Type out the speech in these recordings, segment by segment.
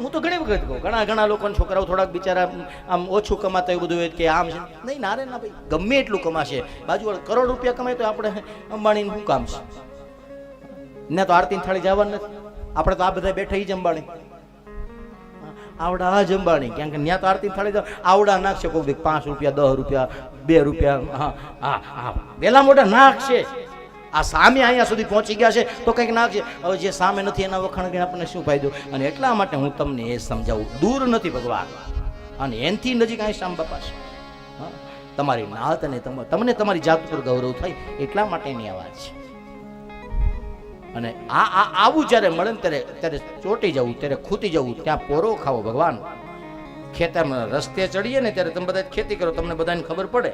હું તો ઘણી વખત કહું, ઘણા ઘણા લોકોના છોકરાઓ થોડાક બિચારા આમ ઓછું કમાતા એવું બધું હોય કે આમ છે. નહીં, ના રે, ના ભાઈ, ગમે એટલું કમાશે. બાજુ કરોડ રૂપિયા કમાય તો આપણે અંબાણીનું શું કામ છે? ને તો આરતી થાળી જવાનું નથી. આપણે તો આ બધા બેઠા ઈ જ આવડા આ અંબાણી. કેમ કે ત્યાં તો આરતી થાળી તો આવડા નાખશે કોઈ પાંચ રૂપિયા, દસ રૂપિયા, બે રૂપિયા, હા હા હા. વેલા મોટા નાખશે. આ સામે અહીંયા સુધી પહોંચી ગયા છે, તો કંઈક નાખશે હવે જે સામે નથી એના વખાણ કરીને આપણને શું ફાયદો? અને એટલા માટે હું તમને એ સમજાવું. દૂર નથી ભગવાન. અને એનથી નજીક અહીં શ્યામ બાપા છે. તમારી નાત અને તમ- તમને તમારી જાત પર ગૌરવ થાય, એટલા માટેની આ વાત છે. અને આ આવું જ્યારે મળે ને ત્યારે ત્યારે ચોટી જવું, ત્યારે ખૂટી જવું, ત્યાં પોરો ખાવો ભગવાન. ખેતરમાં રસ્તે ચડીએ ને ત્યારે તમે બધા ખેતી કરો, તમને બધાને ખબર પડે.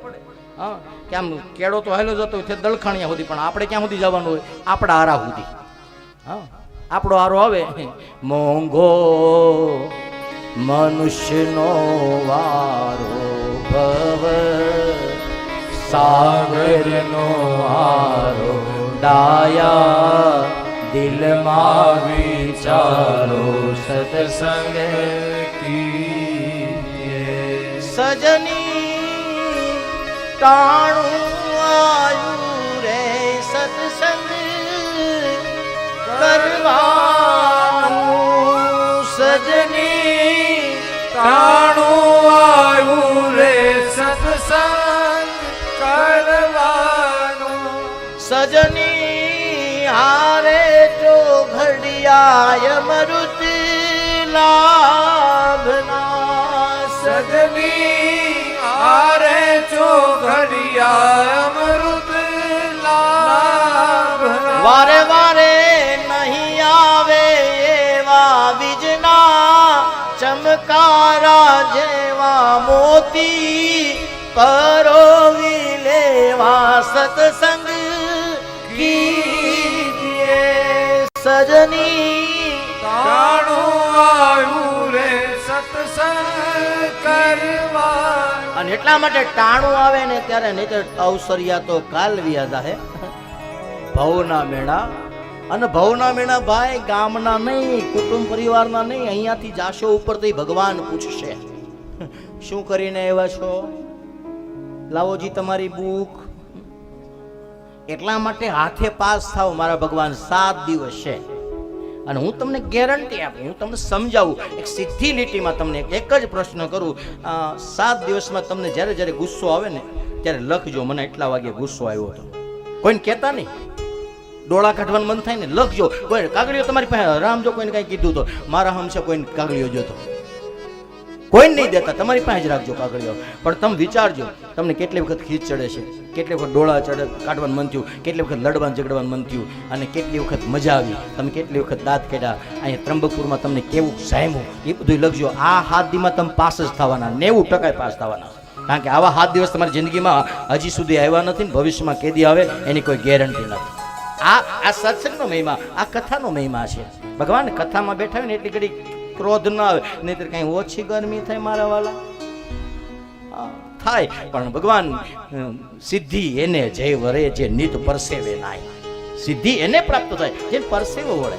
હા, કે આમ કેળો તો હેલો જતો હોય છે દલખાણિયા સુધી, પણ આપણે ક્યાં સુધી જવાનું હોય? આપણા આરા સુધી. હા, આપણો આરો આવે. મોંઘો મનુષ્યનો વારો ભવ. સાગરનો આરો ડાયા. દિલમાં વિચારો સત્સંગ સજની ટાણું આયુ રે સત્સંગ કરવાનું. સજની તાણું આયુ રે સત્સંગ કરવાનું. સજની હારે જો ઘડિયાય મરુત, લાભના. સગની ઘડિયા અમૃત લાભ વારે વારે નહીં આવે એવા બીજના ચમકારા જેવા મોતી પરોવી લેવા સત્સંગ સજની એટલા માટે ટાણું આવે ને ત્યારે નહીં અવસરિયા તો કાલવિયા જાહે. ભવના મેળા અને ભવના મેળા ભાઈ ગામના નહીં, કુટુંબ પરિવારના નહીં, અહીંયાથી જાશો ઉપરથી ભગવાન પૂછશે. શું કરીને આવ્યા છો? લાવોજી તમારી બુક. એટલા માટે હાથે પાસ થાવ, મારા ભગવાન, સાત દિવસ છે. અને હું તમને ગેરંટી આપું, હું તમને સમજાવું, એક સીધી લીટીમાં તમને એક- જ પ્રશ્ન કરું સાત દિવસમાં તમને જ્યારે જ્યારે ગુસ્સો આવે ને, ત્યારે લખજો મને એટલા વાગે ગુસ્સો આવ્યો હતો. કોઈને કહેતા નહીં? ડોળા કાઢવાનું મન થાય ને, લખજો. કોઈ કાગળીઓ તમારી પાસે, રામ જો કોઈને કાંઈ કીધું તો, મારા હમશે કોઈને કાગળીઓ જોતો. કોઈ નહીં દેતા, તમારી પાસે જ રાખજો કાગળીઓ પણ તમે વિચારજો, તમને કેટલી વખત ખીચ ચડે છે, કેટલી વખત ડોળા ચડે, કાઢવાનું મન થયું, કેટલી વખત લડવાનું, ઝઘડવાનું મન થયું, અને કેટલી વખત મજા આવી, તમે કેટલી વખત દાંત કાઢ્યા, અહીંયા ત્રંબકપુરમાં તમને કેવું સાયમું, એ બધું લખજો, આ હાથ દીમાં તમે પાસ જ થવાના, નેવું ટકા પાસ થવાના. કારણ કે આવા હાથ દિવસ તમારી જિંદગીમાં હજી સુધી આવ્યા નથી ને ભવિષ્યમાં કેદી આવે, એની કોઈ ગેરંટી નથી. આ આ સત્સંગનો મહિમા, આ કથાનો મહિમા છે. ભગવાન કથામાં બેઠા હોય ને, એટલી ઘડી ક્રોધ ના આવે. નહીતર કઈ ઓછી ગરમી થાય મારા વાલા? થાય, પણ ભગવાન સિદ્ધિ એને જય વરે, જે નિત પરસેવે નાય. સિદ્ધિ એને પ્રાપ્ત થાય. જે પરસેવો વળે.